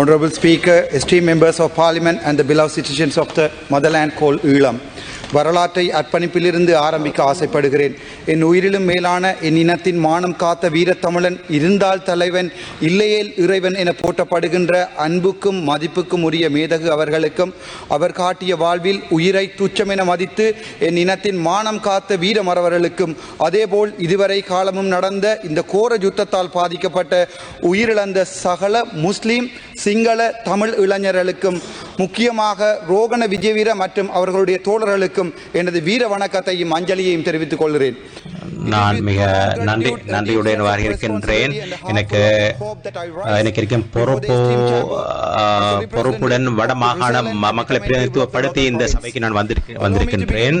Honorable Speaker, esteemed members of Parliament and the beloved citizens of the motherland called Ulam. வரலாற்றை அர்ப்பணிப்பிலிருந்து ஆரம்பிக்க ஆசைப்படுகிறேன். என் உயிரிலும் மேலான என் இனத்தின் மானம் காத்த வீரத்தமிழன் இருந்தால் தலைவன் இல்லையேல் இறைவன் என போற்றப்படுகின்ற அன்புக்கும் மதிப்புக்கும் உரிய மேதகு அவர்களுக்கும் அவர் காட்டிய வாழ்வில் உயிரை துச்சமென மதித்து என் இனத்தின் மானம் காத்த வீரமரவர்களுக்கும் அதேபோல் இதுவரை காலமும் நடந்த இந்த கோர யுத்தத்தால் பாதிக்கப்பட்ட உயிரிழந்த சகல முஸ்லீம் சிங்கள தமிழ் இளைஞர்களுக்கும் முக்கியமாக ரோகண விஜயவீர மற்றும் அவர்களுடைய தோழர்களுக்கும் எனது வீர வணக்கத்தையும் அஞ்சலியையும் தெரிவித்துக் கொள்கிறேன். நான் மிக நன்றி நன்றியுடையவாக இருக்கின்றேன் எனக்கு எனக்கு இருக்கும் பொறுப்பு பொறுப்புடன் வட மாகாண மக்களை பிரதிநிதித்துவப்படுத்தி இந்த சபைக்கு நான் வந்திருக்க வந்திருக்கின்றேன்.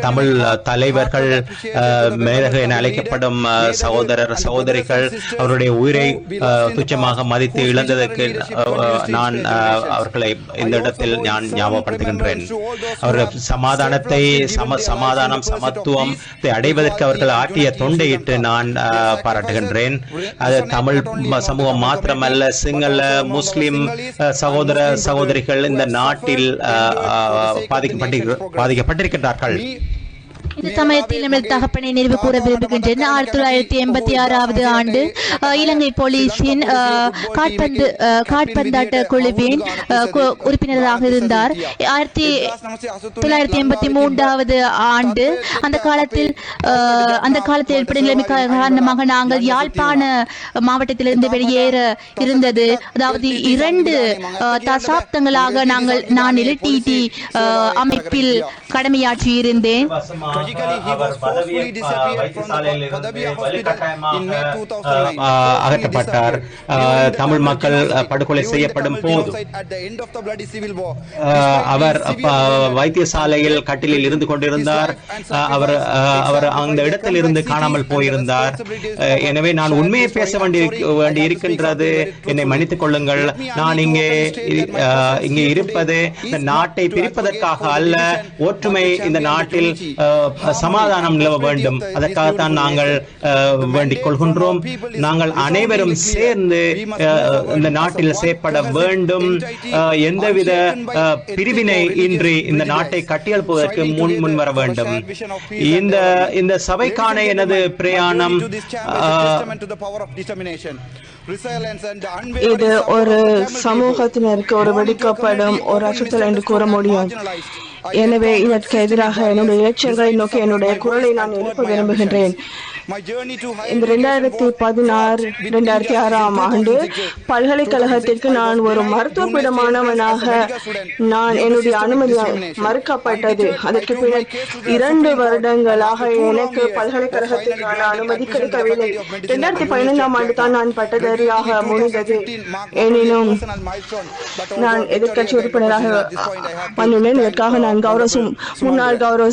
தமிழ் தலைவர்கள் அஹ், மேலக என அழைக்கப்படும் சகோதரர் சகோதரிகள் அவருடைய உயிரை துச்சமாக மதித்து இழந்ததற்கு நான் அவர்களை இந்த இடத்தில் நான் ஞாபகப்படுத்துகின்றேன். அவர்கள் சமாதானத்தை சம சமாதானம் சமத்துவம் அடைவதற்கு அவர்கள் ஆற்றிய தொண்டையிட்டு நான் பாராட்டுகின்றேன். அது தமிழ் சமூகம் மாத்திரமல்ல சிங்கள முஸ்லிம் சகோதர சகோதரிகள் இந்த நாட்டில் பாதிக்கப்பட்டிருக்கிறார்கள் பாதிக்கப்பட்டிருக்கின்றார்கள். இந்த சமயத்தில் நமது தகப்பனை நினைவு கூற விரும்புகின்றேன். ஆயிரத்தி தொள்ளாயிரத்தி எண்பத்தி ஆறாவது ஆண்டு இலங்கை போலீஸின் காட்பந்து காட்பந்தாட்ட குழுவின் உறுப்பினராக இருந்தார். ஆயிரத்தி தொள்ளாயிரத்தி எண்பத்தி மூன்றாவது ஆண்டு அந்த காலத்தில் அந்த காலத்தில் ஏற்பட்ட நிலைமை காரணமாக நாங்கள் யாழ்ப்பாண மாவட்டத்திலிருந்து வெளியேற இருந்தது. அதாவது இரண்டு அஹ், தசாப்தங்களாக நாங்கள் நான் எல்டிடி அமைப்பில் கடமையாற்றி இருந்தேன் Tragically, he was forcefully disappeared from the Padavia hospital in May 2009. அஹ், அகற்றப்பட்டார். தமிழ் மக்கள் படுகொலை செய்யப்படும் போது. அவர் வைத்தியசாலையில் கட்டிலில் இருந்து கொண்டிருந்தார். அவர் அவர் அந்த இடத்தில் இருந்து காணாமல் போயிருந்தார். எனவே நான் உண்மையை பேச வேண்டி வேண்டி இருக்கின்றது. என்னை மன்னித்துக் கொள்ளுங்கள். நான் இங்கே இங்கே இருப்பது நாட்டை பிரிப்பதற்காக அல்ல ஒற்றுமை இந்த நாட்டில் சமாதானம் நிலவ வேண்டும். அதற்காகத்தான் நாங்கள் வேண்டிக் கொள்கின்றோம். நாங்கள் அனைவரும் சேர்ந்து இந்த நாட்டில் செயற்பட வேண்டும். எந்தவித பிரிவினை இன்றி இந்த நாட்டை கட்டியெழுப்புவதற்கு முன் முன் வர வேண்டும். இந்த இந்த சபைக்கான எனது பிரயாணம் இது ஒரு சமூகத்தினருக்கு ஒரு வெடிக்கப்படும் ஒரு அச்சுறுத்தல் என்று கூற முடியும் எனவே இதற்கு எதிராக என்னுடைய இலட்சியங்களை நோக்கி என்னுடைய குரலை நான் எழுப்ப விரும்புகின்றேன். இந்த ரெண்டாயிரத்தி பதினாறு ரெண்டாயிரத்தி ஆறாம் ஆண்டு பல்கலைக்கழகத்திற்கு நான் ஒரு மருத்துவ பீட மாணவனாக நான் என்னுடைய அனுமதி மறுக்கப்பட்டது. அதற்கு பின்னர் இரண்டு வருடங்களாக எனக்கு பல்கலைக்கழகத்திற்கான அனுமதி கிடைக்கவில்லை. இரண்டாயிரத்தி பதினைந்தாம் ஆண்டு தான் நான் பட்டதாரியாக முடிந்தது. எனினும் நான் எதிர்க்கட்சி உறுப்பினராக வந்துள்ளேன். இதற்காக நான் கௌரவ முன்னாள் கௌரவ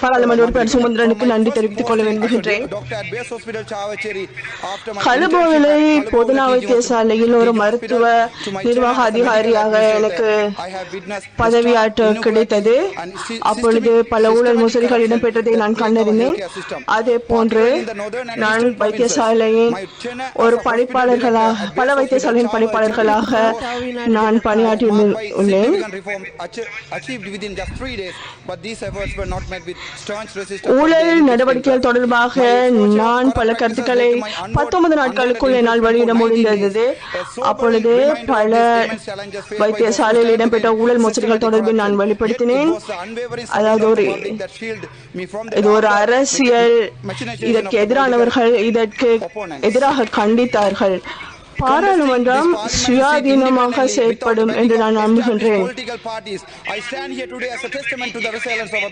பாராளுமன்ற உறுப்பினர் சுமந்திரனுக்கு நன்றி தெரிவித்துக் கொள்ள விரும்புகின்றேன். கலுபோவிலை பொதுநா வைத்தியசாலையில் ஒரு மருத்துவ நிர்வாக அதிகாரியாக எனக்கு பதவியாற்ற கிடைத்தது. அப்பொழுது பல ஊழல் மோசடிகள் இடம்பெற்றதை நான் கண்டறிந்தேன். அதே போன்று நான் வைத்தியசாலையின் ஒரு பணிப்பாளர்களாக பல வைத்தியசாலையின் பணிப்பாளர்களாக நான் பணியாற்றி உள்ளேன் ஊழல் நடவடிக்கைகள் தொடர்பாக நான் பல கருத்துக்களை பத்தொன்பது நாட்களுக்குள் என்னால் வெளியிட முடிந்தது. அப்பொழுது பல வைத்தியசாலையில் இடம்பெற்ற ஊழல் மோசடிகள் தொடர்பில் நான் வெளிப்படுத்தினேன் அதாவது ஒரு இது ஒரு அரசியல் இதற்கு எதிரானவர்கள் இதற்கு எதிராக கண்டித்தார்கள். பாராளுமன்றம் சுயாதீனமாக செயற்படும் என்று நான் நம்புகின்றேன்.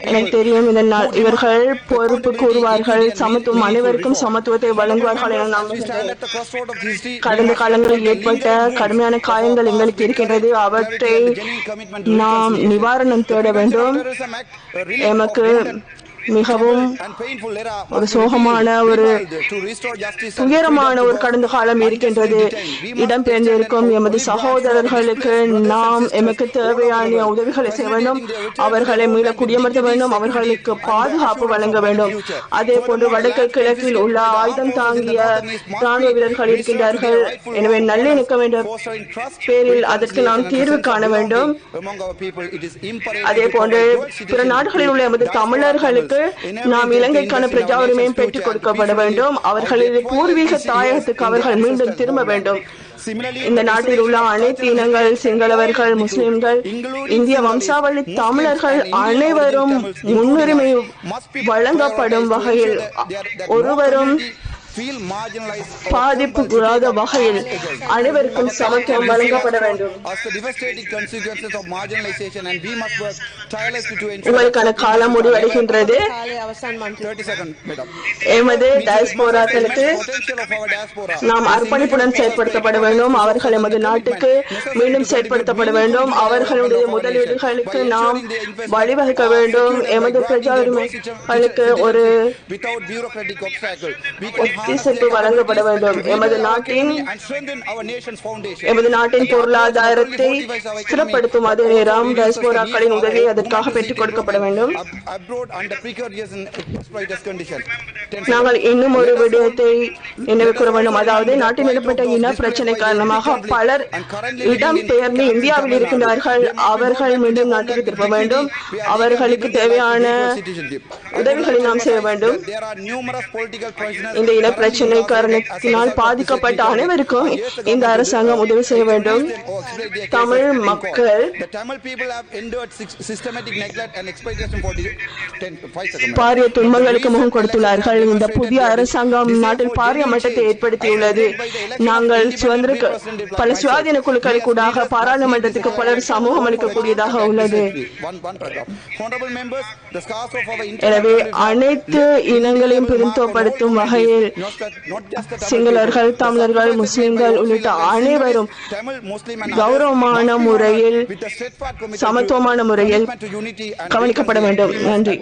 எனக்கு தெரியும் இதனால் இவர்கள் பொறுப்பு கூறுவார்கள். சமத்துவம் அனைவருக்கும் சமத்துவத்தை வழங்குவார்கள் என நம்புகின்றேன். கடந்த காலங்களில் ஏற்பட்ட கடுமையான காயங்கள் எங்களுக்கு இருக்கின்றது. அவற்றை நாம் நிவாரணம் தேட வேண்டும். எமக்கு மிகவும் ஒரு சோகமான ஒரு துயரமான ஒரு கடந்த காலம் இருக்கின்றது. இடம்பெயர்ந்திருக்கும் எமது சகோதரர்களுக்கு நாம் எமக்கு தேவையான உதவிகளை செய்ய வேண்டும். அவர்களை மீள குடியமர்த்த வேண்டும். அவர்களுக்கு பாதுகாப்பு வழங்க வேண்டும். அதே போன்று வடக்கு கிழக்கில் உள்ள ஆயுதம் தாங்கிய ராணுவ வீரர்கள் இருக்கின்றார்கள். எனவே நல்லிணக்க வேண்டும். பேரில் அதற்கு நாம் தீர்வு காண வேண்டும். அதே போன்று பிற நாடுகளில் உள்ள எமது தமிழர்களுக்கு நாம் இலங்கைக்கான பிரஜா உரிமையும் பெற்றுக் கொடுக்கப்பட வேண்டும். அவர்களது பூர்வீக தாயகத்துக்கு அவர்கள் மீண்டும் திரும்ப வேண்டும். இந்த நாட்டில் உள்ள அனைத்து இனங்கள் சிங்களவர்கள் முஸ்லிம்கள் இந்திய வம்சாவளி தமிழர்கள் அனைவரும் முன்னுரிமை வழங்கப்படும் வகையில் ஒருவரும் பாதிப்புக்குள்ளாத வகையில் அனைவருக்கும் சமத்துவம் வழங்கப்பட வேண்டும். உங்களுக்கான காலம் முடிவடைகின்றது. எமது டயஸ்போராக்களுக்கு நாம் அர்ப்பணிப்புடன் செயற்படுத்தப்பட வேண்டும். அவர்கள் எமது நாட்டுக்கு மீண்டும் செயற்படுத்தப்பட வேண்டும். அவர்களுடைய முதலீடுகளுக்கு நாம் வழிவகுக்க வேண்டும். எமது பிரஜா உரிமைகளுக்கு ஒரு ஒத்திசைப்பு வழங்கப்பட வேண்டும் எமது நாட்டின் எமது நாட்டின் பொருளாதாரத்தை ஸ்திரப்படுத்தும் அதே நேரம் டயஸ்போராக்களின் உதவி அதற்காக பெற்றுக் கொடுக்கப்பட வேண்டும். நாங்கள் இன்னும் ஒரு விடயத்தை நினைவு கூற வேண்டும். அதாவது நாட்டில் ஏற்பட்ட இன பிரச்சனை காரணமாக பலர் இடம் பெயர்ந்து இந்தியாவில் இருக்கின்றார்கள் அவர்கள் மீண்டும் நாட்டுக்கு திரும்ப வேண்டும். அவர்களுக்கு தேவையான உதவிகளை நாம் செய்ய வேண்டும். இந்த இன பிரச்சனை காரணத்தினால் பாதிக்கப்பட்ட அனைவருக்கும் இந்த அரசாங்கம் உதவி செய்ய வேண்டும். தமிழ் மக்கள் பாரிய துன்பங்களுக்கு முகம் கொடுத்துள்ளார்கள். இந்த புதிய அரசாங்கம் நாட்டில் பாரிய மட்டத்தை ஏற்படுத்தியுள்ளது. நாங்கள் சுதந்திர பல சுயாதீன குழுக்களை கூடாக பாராளுமன்றத்துக்கு பலர் சமூகம் அளிக்கக்கூடியதாக உள்ளது. எனவே அனைத்து இனங்களையும் பிரித்தோப்படுத்தும் வகையில் சிங்களர்கள் தமிழர்கள் முஸ்லிம்கள் உள்ளிட்ட அனைவரும் கௌரவமான முறையில் சமத்துவமான முறையில் கவனிக்கப்பட வேண்டும். நன்றி.